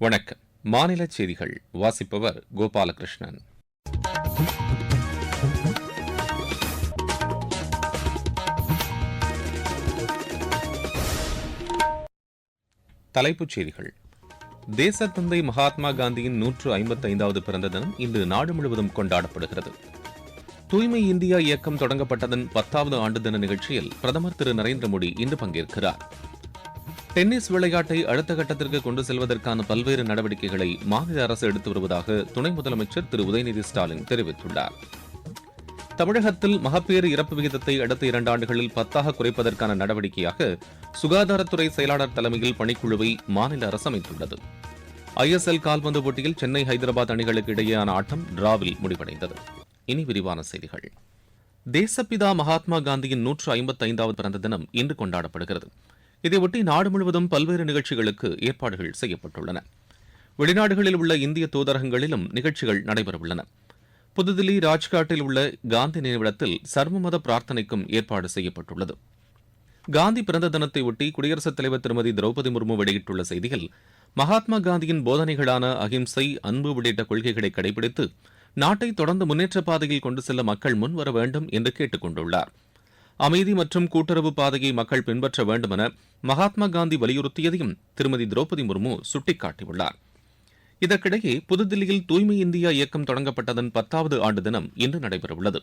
வணக்கம். மாநில செய்திகள். வாசிப்பவர் கோபாலகிருஷ்ணன். தலைப்புச் செய்திகள். தேசத்தந்தை மகாத்மா காந்தியின் நூற்று ஐம்பத்தைந்தாவது பிறந்த தினம் இன்று நாடு முழுவதும் கொண்டாடப்படுகிறது. தூய்மை இந்தியா இயக்கம் தொடங்கப்பட்டதன் பத்தாவது ஆண்டு தின நிகழ்ச்சியில் பிரதமர் திரு நரேந்திர மோடி இன்று பங்கேற்கிறார். டென்னிஸ் விளையாட்டை அடுத்த கட்டத்திற்கு கொண்டு செல்வதற்கான பல்வேறு நடவடிக்கைகளை மாநில அரசு எடுத்து வருவதாக துணை முதலமைச்சர் திரு. உதயநிதி ஸ்டாலின் தெரிவித்துள்ளார். தமிழகத்தில் மகப்பேறு இறப்பு விகிதத்தை அடுத்த இரண்டு ஆண்டுகளில் பத்தாக குறைப்பதற்கான நடவடிக்கையாக சுகாதாரத்துறை செயலாளர் தலைமையில் பணிக்குழுவை மாநில அரசு அமைத்துள்ளது. ஐஎஸ்எல் கால்பந்து போட்டியில் சென்னை ஹைதராபாத் அணிகளுக்கு இடையேயான ஆட்டம் டிராவில் முடிவடைந்தது. இனி விரிவான செய்திகள். தேசப்பிதா மகாத்மா காந்தியின் நூற்று ஐம்பத்தைந்தாவது பிறந்த தினம் இன்று கொண்டாடப்படுகிறது. இதையொட்டி நாடு முழுவதும் பல்வேறு நிகழ்ச்சிகளுக்கு ஏற்பாடுகள் செய்யப்பட்டுள்ளன. வெளிநாடுகளில் உள்ள இந்திய தூதரகங்களிலும் நிகழ்ச்சிகள் நடைபெறவுள்ளன. புதுதில்லி ராஜ்காட்டில் உள்ள காந்தி நினைவிடத்தில் சர்வமத பிரார்த்தனைக்கும் ஏற்பாடு செய்யப்பட்டுள்ளது. காந்தி பிறந்த தினத்தை ஒட்டி குடியரசுத் தலைவர் திருமதி திரௌபதி முர்மு வெளியிட்டுள்ள செய்தியில் மகாத்மா காந்தியின் போதனைகளான அகிம்சை அன்பு உள்ளிட்ட கொள்கைகளை கடைபிடித்து நாட்டை தொடர்ந்து முன்னேற்ற பாதையில் கொண்டு செல்ல மக்கள் முன்வர வேண்டும் என்று கேட்டுக் கொண்டுள்ளாா் அமைதி மற்றும் கூட்டுறவு பாதையை மக்கள் பின்பற்ற வேண்டும் என மகாத்மா காந்தி வலியுறுத்தியதையும் திருமதி திரௌபதி முர்மு சுட்டிக்காட்டியுள்ளார். இதற்கிடையே புதுதில்லியில் தூய்மை இந்தியா இயக்கம் தொடங்கப்பட்டதன் பத்தாவது ஆண்டு தினம் இன்று நடைபெறவுள்ளது.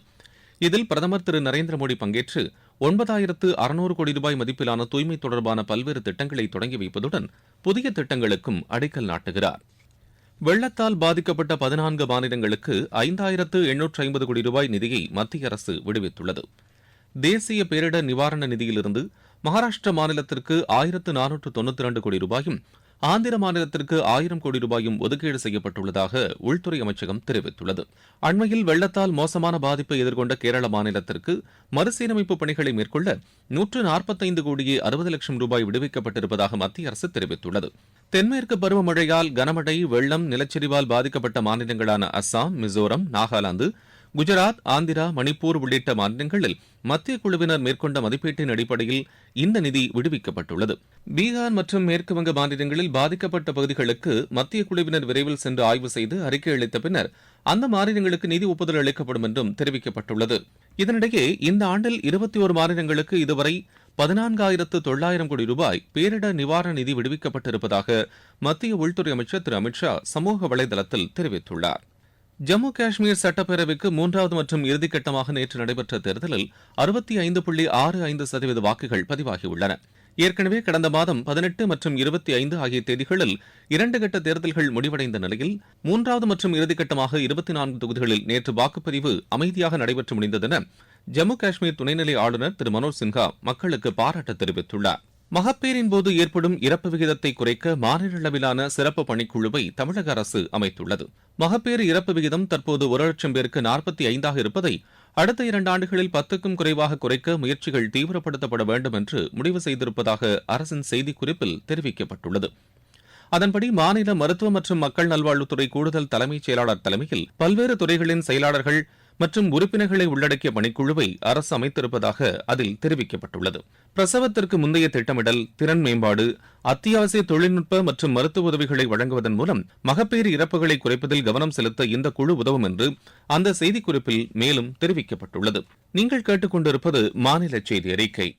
இதில் பிரதமர் திரு நரேந்திர மோடி பங்கேற்று ஒன்பதாயிரத்து அறுநூறு கோடி ரூபாய் மதிப்பிலான தூய்மை தொடர்பான பல்வேறு திட்டங்களை தொடங்கி வைப்பதுடன் புதிய திட்டங்களுக்கும் அடிக்கல் நாட்டுகிறார். வெள்ளத்தால் பாதிக்கப்பட்ட பதினான்கு மாநிலங்களுக்கு ஐந்தாயிரத்து எண்ணூற்று ஐம்பது கோடி ரூபாய் நிதியை மத்திய அரசு விடுவித்துள்ளது. தேசிய பேரிடர் நிவாரண நிதியிலிருந்து மகாராஷ்டிர மாநிலத்திற்கு ஆயிரத்து நானூற்று தொண்ணூத்தி இரண்டு கோடி ரூபாயும் ஆந்திர மாநிலத்திற்கு ஆயிரம் கோடி ரூபாயும் ஒதுக்கீடு செய்யப்பட்டுள்ளதாக உள்துறை அமைச்சகம் தெரிவித்துள்ளது. அண்மையில் வெள்ளத்தால் மோசமான பாதிப்பை எதிர்கொண்ட கேரள மாநிலத்திற்கு மறுசீரமைப்பு பணிகளை மேற்கொள்ள நூற்று நாற்பத்தைந்து கோடியே அறுபது லட்சம் ரூபாய் விடுவிக்கப்பட்டிருப்பதாக மத்திய அரசு தெரிவித்துள்ளது. தென்மேற்கு பருவமழையால் கனமழை வெள்ளம் நிலச்சரிவால் பாதிக்கப்பட்ட மாநிலங்களான அஸ்ஸாம் மிசோரம் நாகாலாந்து குஜராத் ஆந்திரா மணிப்பூர் உள்ளிட்ட மாநிலங்களில் மத்திய குழுவினர் மேற்கொண்ட மதிப்பீட்டின் அடிப்படையில் இந்த நிதி விடுவிக்கப்பட்டுள்ளது. பீகார் மற்றும் மேற்குவங்க மாநிலங்களில் பாதிக்கப்பட்ட பகுதிகளுக்கு மத்திய குழுவினர் விரைவில் சென்று ஆய்வு செய்து அறிக்கை அளித்த பின்னர் அந்த மாநிலங்களுக்கு நிதி ஒப்புதல் அளிக்கப்படும் என்றும் தெரிவிக்கப்பட்டுள்ளது. இதனிடையே இந்த ஆண்டில் இருபத்தி ஒரு மாநிலங்களுக்கு இதுவரை பதினான்காயிரத்து தொள்ளாயிரம் கோடி ரூபாய் பேரிடர் நிவாரண நிதி விடுவிக்கப்பட்டிருப்பதாக மத்திய உள்துறை அமைச்சர் திரு அமித்ஷா சமூக வலைதளத்தில் தெரிவித்துள்ளார். ஜம்மு காஷ்மீர் சட்டப்பேரவைக்கு மூன்றாவது மற்றும் இறுதிக்கட்டமாக நேற்று நடைபெற்ற தேர்தலில் அறுபத்தி ஐந்து புள்ளி ஆறு ஐந்து சதவீத வாக்குகள் பதிவாகியுள்ளன. ஏற்கனவே கடந்த மாதம் பதினெட்டு மற்றும் இருபத்தி ஐந்து ஆகிய தேதிகளில் இரண்டு கட்ட தேர்தல்கள் முடிவடைந்த நிலையில் மூன்றாவது மற்றும் இறுதிக்கட்டமாக இருபத்தி நான்கு தொகுதிகளில் நேற்று வாக்குப்பதிவு அமைதியாக நடைபெற்று முடிந்ததென ஜம்மு காஷ்மீர் துணைநிலை ஆளுநர் திரு மனோஜ் சின்ஹா மக்களுக்கு பாராட்டு தெரிவித்துள்ளார். மகப்பேரின் போது ஏற்படும் இறப்பு விகிதத்தை குறைக்க மாநில அளவிலான சிறப்பு பணிக்குழுவை தமிழக அரசு அமைத்துள்ளது. மகப்பேறு இறப்பு விகிதம் தற்போது ஒரு லட்சம் பேருக்கு நாற்பத்தி ஐந்தாக இருப்பதை அடுத்த இரண்டு ஆண்டுகளில் பத்துக்கும் குறைவாக குறைக்க முயற்சிகள் தீவிரப்படுத்தப்பட வேண்டும் என்று முடிவு செய்திருப்பதாக அரசின் செய்திக்குறிப்பில் தெரிவிக்கப்பட்டுள்ளது. அதன்படி மாநில மருத்துவ மற்றும் மக்கள் நல்வாழ்வுத்துறை கூடுதல் தலைமைச் செயலாளர் தலைமையில் பல்வேறு துறைகளின் செயலாளர்கள் மற்றும் உறுப்பினர்களை உள்ளடக்கிய பணிக்குழுவை அரசு அமைத்திருப்பதாக அதில் தெரிவிக்கப்பட்டுள்ளது. பிரசவத்திற்கு முந்தைய திட்டமிடல் திறன் மேம்பாடு அத்தியாவசிய தொழில்நுட்ப மற்றும் மருத்துவ உதவிகளை வழங்குவதன் மூலம் மகப்பேறு இறப்புகளை குறைப்பதில் கவனம் செலுத்த இந்த குழு உதவும் என்று அந்த செய்திக்குறிப்பில் மேலும் தெரிவிக்கப்பட்டுள்ளது. நீங்கள் கேட்டுக்கொண்டிருப்பது மாநில செய்தி அறிக்கை.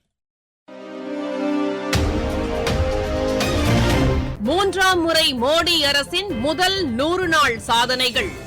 மூன்றாம் முறை மோடி அரசின் முதல் நூறு நாள் சாதனைகள்.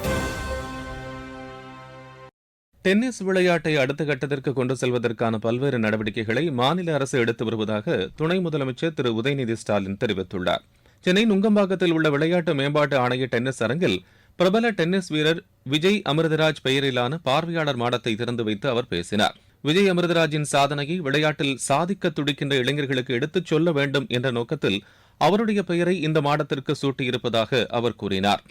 டென்னிஸ் விளையாட்டை அடுத்த கட்டத்திற்கு கொண்டு செல்வதற்கான பல்வேறு நடவடிக்கைகளை மாநில அரசு எடுத்து வருவதாக துணை முதலமைச்சர் திரு. உதயநிதி ஸ்டாலின் தெரிவித்துள்ளார். சென்னை நுங்கம்பாக்கத்தில் உள்ள விளையாட்டு மேம்பாட்டு ஆணைய டென்னிஸ் அரங்கில் பிரபல டென்னிஸ் வீரர் விஜய் அமிர்தராஜ் பெயரிலான பார்வையாளர் மாடத்தை திறந்து வைத்து அவர் பேசினார். விஜய் அமிர்தராஜின் சாதனையை விளையாட்டில் சாதிக்க துடிக்கின்ற இளைஞர்களுக்கு எடுத்துச் சொல்ல வேண்டும் என்ற நோக்கத்தில் அவருடைய பெயரை இந்த மாடத்திற்கு சூட்டியிருப்பதாக அவர் கூறினார்.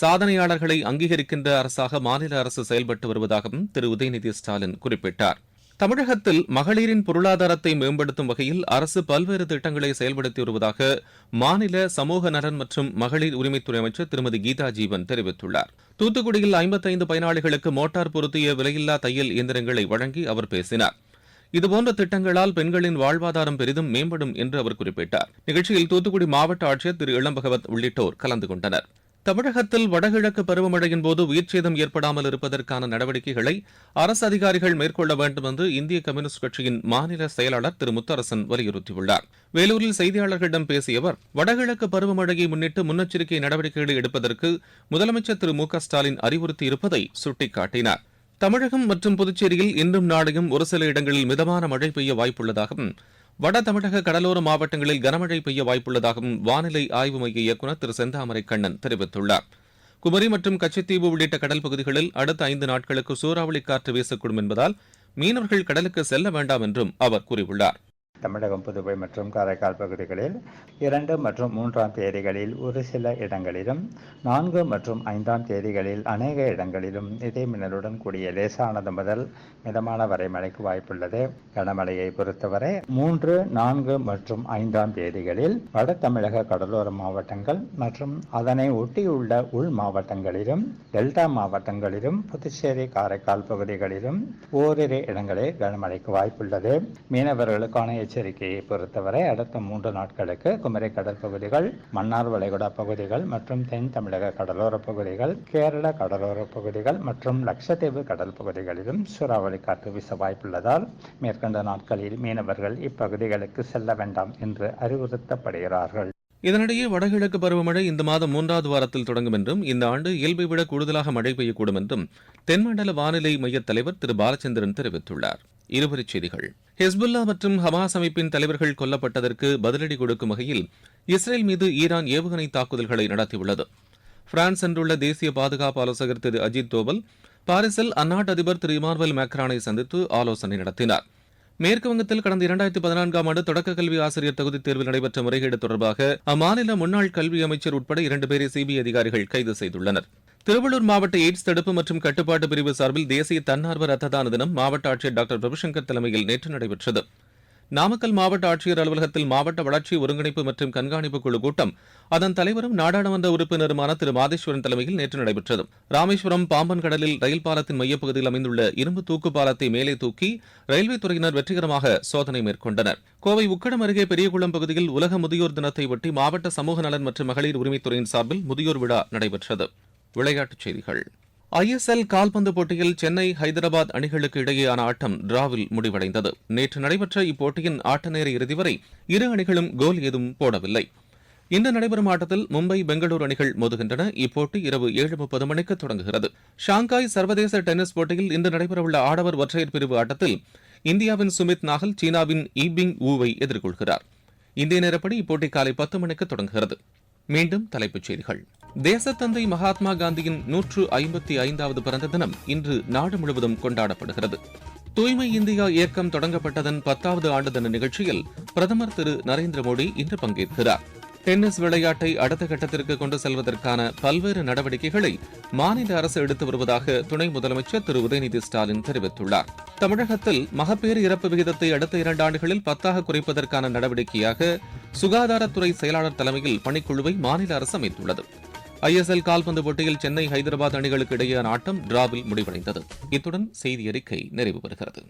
சாதனையாளர்களை அங்கீகரிக்கின்ற அரசாக மாநில அரசு செயல்பட்டு வருவதாகவும் திரு. உதயநிதி ஸ்டாலின் குறிப்பிட்டார். தமிழகத்தில் மகளிரின் பொருளாதாரத்தை மேம்படுத்தும் வகையில் அரசு பல்வேறு திட்டங்களை செயல்படுத்தி வருவதாக மாநில சமூக நலன் மற்றும் மகளிர் உரிமைத்துறை அமைச்சர் திருமதி கீதா ஜீவன் தெரிவித்துள்ளார். தூத்துக்குடியில் ஐம்பத்தைந்து பயனாளிகளுக்கு மோட்டார் பொருத்திய விலையில்லா தையல் இயந்திரங்களை வழங்கி அவர் பேசினார். இதுபோன்ற திட்டங்களால் பெண்களின் வாழ்வாதாரம் பெரிதும் மேம்படும் என்று அவர் குறிப்பிட்டார். நிகழ்ச்சியில் தூத்துக்குடி மாவட்ட ஆட்சியர் திரு. இளம்பகவத் உள்ளிட்டோர் கலந்து கொண்டனர். தமிழகத்தில் வடகிழக்கு பருவமழையின் போது உயிர்ச்சேதம் ஏற்படாமல் இருப்பதற்கான நடவடிக்கைகளை அரசு அதிகாரிகள் மேற்கொள்ள வேண்டும் என்று இந்திய கம்யூனிஸ்ட் கட்சியின் மாநில செயலாளர் திரு முத்தரசன் வலியுறுத்தியுள்ளார். வேலூரில் செய்தியாளர்களிடம் பேசிய அவர் வடகிழக்கு பருவமழையை முன்னிட்டு முன்னெச்சரிக்கை நடவடிக்கைகளை எடுப்பதற்கு முதலமைச்சர் திரு மு க ஸ்டாலின் அறிவுறுத்தியிருப்பதை சுட்டிக்காட்டினார். தமிழகம் மற்றும் புதுச்சேரியில் இன்றும் நாளையும் ஒரு சில இடங்களில் மிதமான மழை பெய்ய வாய்ப்புள்ளதாகவும் வட தமிழக கடலோர மாவட்டங்களில் கனமழை பெய்ய வாய்ப்புள்ளதாகவும் வானிலை ஆய்வு மைய இயக்குநர் திரு செந்தாமரை கண்ணன் தெரிவித்துள்ளார். குமரி மற்றும் கச்சத்தீவு உள்ளிட்ட கடல் பகுதிகளில் அடுத்த ஐந்து நாட்களுக்கு சூறாவளி காற்று வீசக்கூடும் என்பதால் மீனவர்கள் கடலுக்கு செல்ல வேண்டாம் என்றும் அவர் கூறியுள்ளார். தமிழகம் புதுவை மற்றும் காரைக்கால் பகுதிகளில் இரண்டு மற்றும் மூன்றாம் தேதிகளில் ஒரு சில இடங்களிலும் நான்கு மற்றும் ஐந்தாம் தேதிகளில் அநேக இடங்களிலும் இடைமின்னலுடன் கூடிய லேசானது முதல் மிதமான வரை மழைக்கு வாய்ப்புள்ளது. கனமழையை பொறுத்தவரை மூன்று நான்கு மற்றும் ஐந்தாம் தேதிகளில் வட தமிழக கடலோர மாவட்டங்கள் மற்றும் அதனை ஒட்டியுள்ள உள் மாவட்டங்களிலும் டெல்டா மாவட்டங்களிலும் புதுச்சேரி காரைக்கால் பகுதிகளிலும் ஓரிரு இடங்களில் கனமழைக்கு வாய்ப்புள்ளது. மீனவர்களுக்கான எச்சரிக்கையை பொறுத்தவரை அடுத்த மூன்று நாட்களுக்கு குமரி கடல் பகுதிகள் மன்னார் வளைகுடா பகுதிகள் மற்றும் தென் தமிழக கடலோர பகுதிகள் கேரள கடலோர பகுதிகள் மற்றும் லட்சத்தீவு கடல் பகுதிகளிலும் சூறாவளி காற்று வீச வாய்ப்புள்ளதால் மேற்கண்ட நாட்களில் மீனவர்கள் இப்பகுதிகளுக்கு செல்ல வேண்டாம் என்று அறிவுறுத்தப்படுகிறார்கள். இதனிடையே வடகிழக்கு பருவமழை இந்த மாதம் மூன்றாவது வாரத்தில் தொடங்கும் என்றும் இந்த ஆண்டு இயல்பை விட கூடுதலாக மழை பெய்யக்கூடும் என்றும் தென்மண்டல வானிலை மைய தலைவர் திரு. பாலச்சந்திரன் தெரிவித்துள்ளார். இருவரிச் செய்திகள். ஹிஸ்புல்லா மற்றும் ஹமாஸ் அமைப்பின் தலைவர்கள் கொல்லப்பட்டதற்கு பதிலடி கொடுக்கும் வகையில் இஸ்ரேல் மீது ஈரான் ஏவுகணை தாக்குதல்களை நடத்தியுள்ளது. பிரான்ஸ் சென்றுள்ள தேசிய பாதுகாப்பு ஆலோசகர் திரு அஜித் தோவல் பாரிஸில் அந்நாட்டு அதிபர் திரு இமானுவல் மேக்ரானை சந்தித்து ஆலோசனை நடத்தினார். மேற்குவங்கத்தில் கடந்த இரண்டாயிரத்தி பதினான்காம் ஆண்டு தொடக்க கல்வி ஆசிரியர் தகுதித் தேர்வில் நடைபெற்ற முறைகேடு தொடர்பாக அம்மாநில முன்னாள் கல்வி அமைச்சர் உட்பட இரண்டு பேரை சிபிஐ அதிகாரிகள் கைது செய்துள்ளனர். திருவள்ளூர் மாவட்ட எய்ட்ஸ் தடுப்பு மற்றும் கட்டுப்பாட்டு பிரிவு சார்பில் தேசிய தன்னார்வ ரத்த தான தினம் மாவட்ட ஆட்சியர் டாக்டர் பிரபுசங்கர் தலைமையில் நேற்று நடைபெற்றது. நாமக்கல் மாவட்ட ஆட்சியர் அலுவலகத்தில் மாவட்ட வளர்ச்சி ஒருங்கிணைப்பு மற்றும் கண்காணிப்பு குழு கூட்டம் அதன் தலைவரும் நாடாளுமன்ற உறுப்பினருமான திரு. மாதேஸ்வரன் தலைமையில் நேற்று நடைபெற்றது. ராமேஸ்வரம் பாம்பன் கடலில் ரயில் பாலத்தின் மையப்பகுதியில் அமைந்துள்ள இரும்பு தூக்கு பாலத்தை மேலே தூக்கி ரயில்வே துறையினர் வெற்றிகரமாக சோதனை மேற்கொண்டனர். கோவை உக்கடம் அருகே பெரியகுளம் பகுதியில் உலக முதியோர் தினத்தை ஒட்டி மாவட்ட சமூக நலன் மற்றும் மகளிர் உரிமைத்துறையின் சார்பில் முதியோர் விழா நடைபெற்றது. விளையாட்டுச் செய்திகள். ஐஎஸ்எல் கால்பந்து போட்டியில் சென்னை ஹைதராபாத் அணிகளுக்கு இடையேயான ஆட்டம் டிராவில் முடிவடைந்தது. நேற்று நடைபெற்ற இப்போட்டியின் ஆட்ட நேர இறுதி வரை இரு அணிகளும் கோல் ஏதும் போடவில்லை. இன்று நடைபெறும் ஆட்டத்தில் மும்பை பெங்களூரு அணிகள் மோதுகின்றன. இப்போட்டி இரவு ஏழு முப்பது மணிக்கு தொடங்குகிறது. ஷாங்காய் சர்வதேச டென்னிஸ் போட்டியில் இன்று நடைபெறவுள்ள ஆடவர் ஒற்றையர் பிரிவு ஆட்டத்தில் இந்தியாவின் சுமித் நாகல் சீனாவின் ஈபிங் ஊவை எதிர்கொள்கிறார். இந்திய நேரப்படி இப்போட்டி காலை பத்து மணிக்கு தொடங்குகிறது. மீண்டும் தலைப்புச் செய்திகள். தேசத்தந்தை மகாத்மா காந்தியின் நூற்று ஐம்பத்தி ஐந்தாவது பிறந்த தினம் இன்று நாடு முழுவதும் கொண்டாடப்படுகிறது. தூய்மை இந்தியா இயக்கம் தொடங்கப்பட்டதன் பத்தாவது ஆண்டு தின நிகழ்ச்சியில் பிரதமர் திரு நரேந்திர மோடி இன்று பங்கேற்கிறார். டென்னிஸ் விளையாட்டை அடுத்த கட்டத்திற்கு கொண்டு செல்வதற்கான பல்வேறு நடவடிக்கைகளை மாநில அரசு எடுத்து வருவதாக துணை முதலமைச்சர் திரு உதயநிதி ஸ்டாலின் தெரிவித்துள்ளார். தமிழகத்தில் மகப்பேறு இறப்பு விகிதத்தை அடுத்த இரண்டு ஆண்டுகளில் பத்தாக குறைப்பதற்கான நடவடிக்கையாக சுகாதாரத்துறை செயலாளர் தலைமையில் பணிக்குழுவை மாநில அரசு அமைத்துள்ளது. ஐஎஸ்எல் கால்பந்து போட்டியில் சென்னை ஹைதராபாத் அணிகளுக்கு இடையேயான ஆட்டம் டிராவில் முடிவடைந்தது. இத்துடன் செய்தி அறிக்கை நிறைவு பெறுகிறது.